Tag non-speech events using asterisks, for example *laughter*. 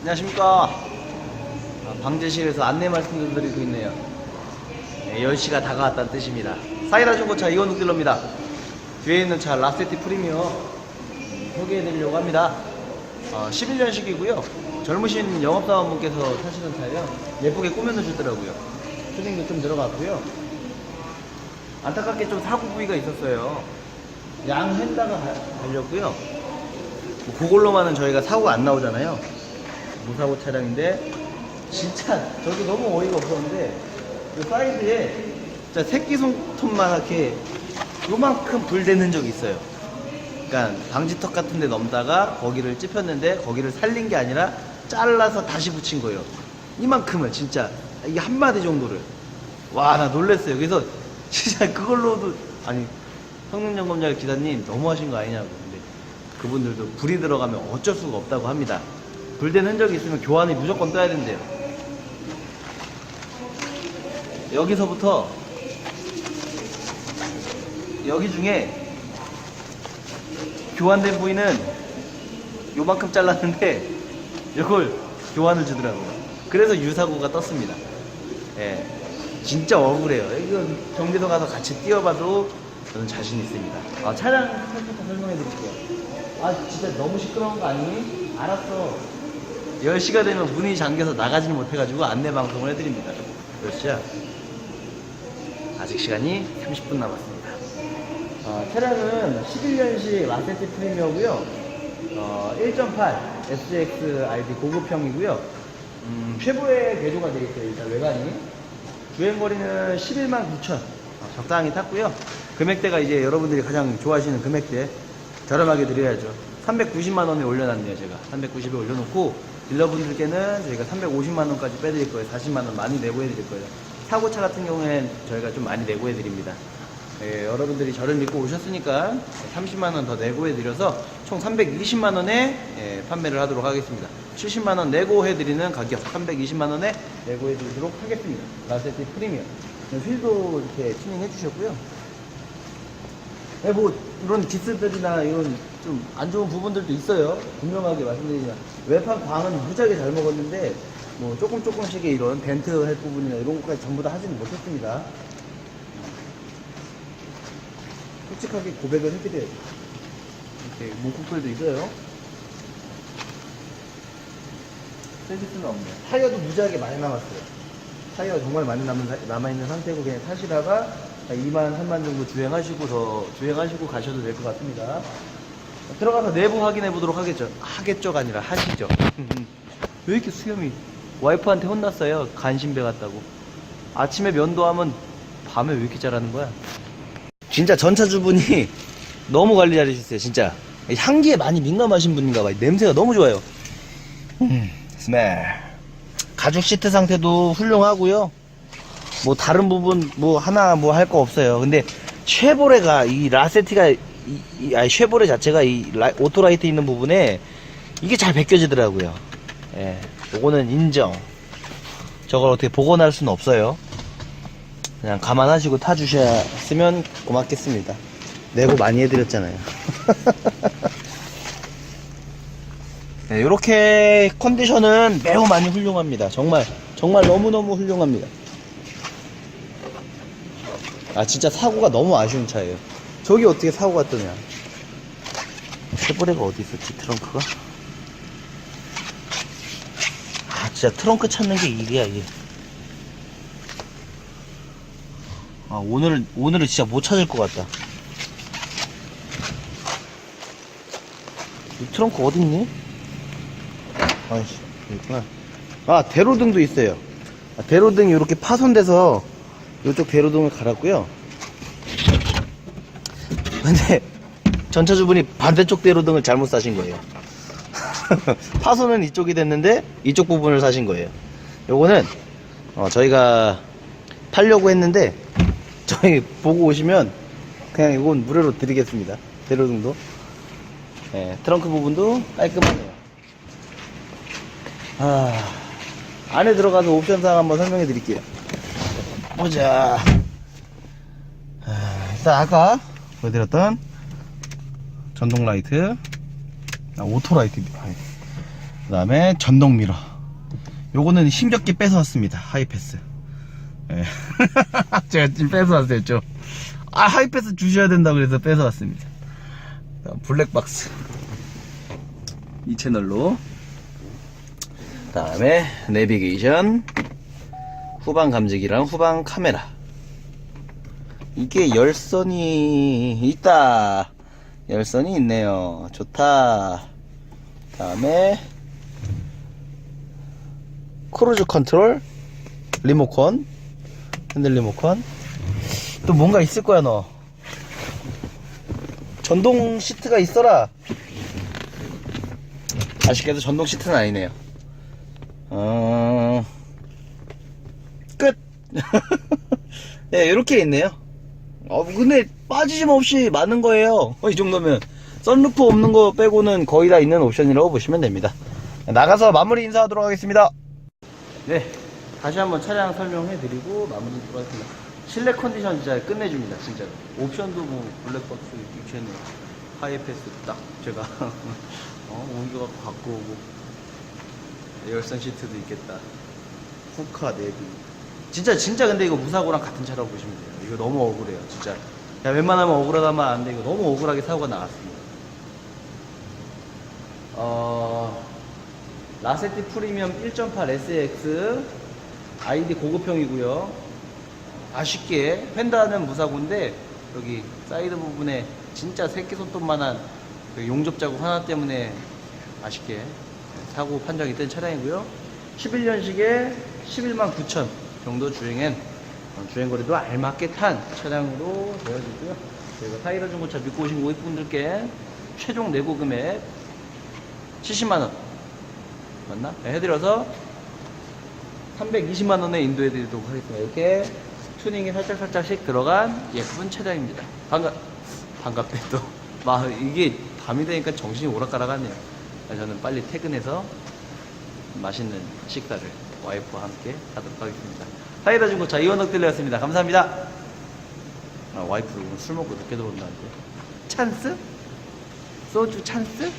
안녕하십니까. 아, 방제실에서 안내 말씀을 드리고 있네요. 네, 10시가 다가왔다는 뜻입니다. 사이라 중고차 이원욱 딜러입니다. 뒤에 있는 차 라세티 프리미어 음, 소개해드리려고 합니다. 어, 11년식이고요. 젊으신 영업사원분께서 타시는 차예요. 예쁘게 꾸며놓으셨더라고요. 튜닝도 좀 들어갔고요. 안타깝게 좀 사고 부위가 있었어요. 양 핸다가 가- 달렸고요. 뭐 그걸로만은 저희가 사고가 안 나오잖아요. 무사고 차량인데 진짜 저도 너무 어이가 없었는데 그 사이드에 진짜 새끼 손톱만하게 요만큼 불된 흔적이 있어요. 그러니까 방지턱 같은 데 넘다가 거기를 찝혔는데 거기를 살린 게 아니라 잘라서 다시 붙인 거예요. 이만큼을 진짜 이게 한 마디 정도를 와 나 놀랬어요. 그래서 *laughs* 진짜 그걸로도 아니 성능점검자 기사님 너무하신 거 아니냐고 근데 그분들도 불이 들어가면 어쩔 수가 없다고 합니다. 불된 흔적이 있으면 교환이 무조건 떠야 된대요. 여기서부터 여기 중에 교환된 부위는 요만큼 잘랐는데 이걸 교환을 주더라고요. 그래서 유사고가 떴습니다. 예. 진짜 억울해요. 이거 정비소 가서 같이 뛰어봐도 저는 자신 있습니다. 아, 차량 살짝 설명해 드릴게요. 아, 진짜 너무 시끄러운 거 아니니? 알았어. 10시가 되면 문이 잠겨서 나가지를 못해가지고 안내 방송을 해드립니다. 몇 시야? 아직 시간이 30분 남았습니다. 어, 차량은 11년식 라세티 프리미어고요. 어, 1.8 SX ID 고급형이고요. 음, 최고의 개조가 되어 있어요. 일단 외관이. 주행 거리는 11만 9천. 어, 적당히 탔고요. 금액대가 이제 여러분들이 가장 좋아하시는 금액대 저렴하게 드려야죠. 390만 원에 올려놨네요, 제가. 390에 올려놓고 딜러분들께는 저희가 350만 원까지 빼드릴 거예요. 40만 원 많이 내고해드릴 거예요. 사고차 같은 경우엔 저희가 좀 많이 내고해드립니다. 예, 여러분들이 저를 믿고 오셨으니까 30만 원 더 내고해드려서 총 320만 원에 예, 판매를 하도록 하겠습니다. 70만 원 내고해드리는 가격 320만 원에 내고해드리도록 하겠습니다. 라세티 프리미엄. 휠도 이렇게 튜닝 해주셨고요. 네, 뭐 이런 기스들이나 이런 좀 안 좋은 부분들도 있어요. 분명하게 말씀드리지만 외판 광은 무지하게 잘 먹었는데 뭐 조금 조금씩의 이런 벤트 할 부분이나 이런 것까지 전부 다 하지는 못했습니다. 솔직하게 고백을 해드려요. 이렇게 문콕들도 있어요. 세지수는 없네요. 타이어도 무지하게 많이 남았어요. 타이어가 정말 많이 남은, 사- 남아있는 상태고 그냥 타시다가 2만, 3만 정도 주행하시고 더 주행하시고 가셔도 될 것 같습니다. 들어가서 내부 확인해 보도록 하겠죠. 하겠죠가 아니라 하시죠. *laughs* 왜 이렇게 수염이 와이프한테 혼났어요. 간신배 같다고. 아침에 면도하면 밤에 왜 이렇게 잘하는 거야? 진짜 전차주분이 *laughs* 너무 관리 잘해주셨어요. 진짜 향기에 많이 민감하신 분인가 봐요. 냄새가 너무 좋아요. 음, 스멜. 가죽 시트 상태도 훌륭하고요. 뭐 다른 부분 뭐 하나 뭐 할 거 없어요. 근데 쉐보레가 이 라세티가 이, 이 아니 쉐보레 자체가 이 라- 오토라이트 있는 부분에 이게 잘 벗겨지더라고요. 예, 요거는 인정. 저걸 어떻게 복원할 수는 없어요. 그냥 감안하시고 타주셨으면 고맙겠습니다. 내고 많이 해드렸잖아요. *laughs* 네, 이렇게 컨디션은 매우 많이 훌륭합니다. 정말, 정말 너무너무 훌륭합니다. 아, 진짜 사고가 너무 아쉬운 차예요. 저기 어떻게 사고가 뜨냐. 쉐보레가 어디 있었지, 트렁크가? 아, 진짜 트렁크 찾는 게 일이야, 이게. 아, 오늘은, 오늘은 진짜 못 찾을 것 같다. 이 트렁크 어딨니? 아이씨, 있구나. 아, 대로등도 있어요. 아, 대로등이 이렇게 파손돼서 이쪽 대로등을 갈았고요. 근데 전차주분이 반대쪽 대로등을 잘못 사신 거예요. *laughs* 파손은 이쪽이 됐는데 이쪽 부분을 사신 거예요. 요거는 어, 저희가 팔려고 했는데 저희 보고 오시면 그냥 이건 무료로 드리겠습니다. 대로등도. 예, 트렁크 부분도 깔끔하네요. 아, 안에 들어가서 옵션상 한번 설명해 드릴게요. 보자. 아, 일단 아까 보여드렸던 전동 라이트, 아, 오토 라이트, 그 다음에 전동 미러. 요거는 힘겹게 뺏어왔습니다. 하이패스. 예. *laughs* 제가 지금 뺏어왔어요, 좀. 아, 하이패스 주셔야 된다 그래서 뺏어왔습니다. 블랙박스. 이 채널로. 그 다음에 내비게이션. 후방 감지기랑 후방 카메라. 이게 열선이 있다. 열선이 있네요. 좋다. 다음에 크루즈 컨트롤 리모컨 핸들 리모컨 또 뭔가 있을 거야 너 전동 시트가 있어라 아쉽게도 전동 시트는 아니네요 어... 끝 *laughs* 네, 이렇게 있네요 어, 근데 빠지짐 없이 많은 거예요. 어, 이 정도면. 썬루프 없는 거 빼고는 거의 다 있는 옵션이라고 보시면 됩니다. 나가서 마무리 인사하도록 하겠습니다. 네. 다시 한번 차량 설명해 드리고 마무리 하도록 하겠습니다. 실내 컨디션 진짜 끝내줍니다. 진짜로. 옵션도 뭐 블랙박스 유체는 하이패스 딱 제가 *laughs* 어, 옮겨갖고 갖고 오고 열선 시트도 있겠다. 후카 내비. 진짜 진짜 근데 이거 무사고랑 같은 차라고 보시면 돼요. 이거 너무 억울해요, 진짜. 야, 웬만하면 억울하다면 안 돼. 이거 너무 억울하게 사고가 나왔습니다. 어, 라세티 프리미엄 1.8 SX 아이디 고급형이고요. 아쉽게 펜다는 무사고인데 여기 사이드 부분에 진짜 새끼 손톱만한 그 용접 자국 하나 때문에 아쉽게 사고 판정이 된 차량이고요. 11년식에 11만 9천 정도 주행한 어, 주행거리도 알맞게 탄 차량으로 되어지고요. 저희가 타이러 중고차 믿고 오신 고객분들께 최종 내고 금액 70만 원 맞나? 네, 해드려서 320만 원에 인도해드리도록 하겠습니다. 이렇게 튜닝이 살짝살짝씩 들어간 예쁜 차량입니다. 반갑 반갑대 또. *laughs* 막 이게 밤이 되니까 정신이 오락가락하네요. 그래서 저는 빨리 퇴근해서 맛있는 식사를 와이프와 함께 하도록 하겠습니다. 사이다 중고차 이원덕 들렸습니다. 감사합니다. 아, 와이프 술 먹고 늦게 들어온다는데. 찬스? 소주 찬스?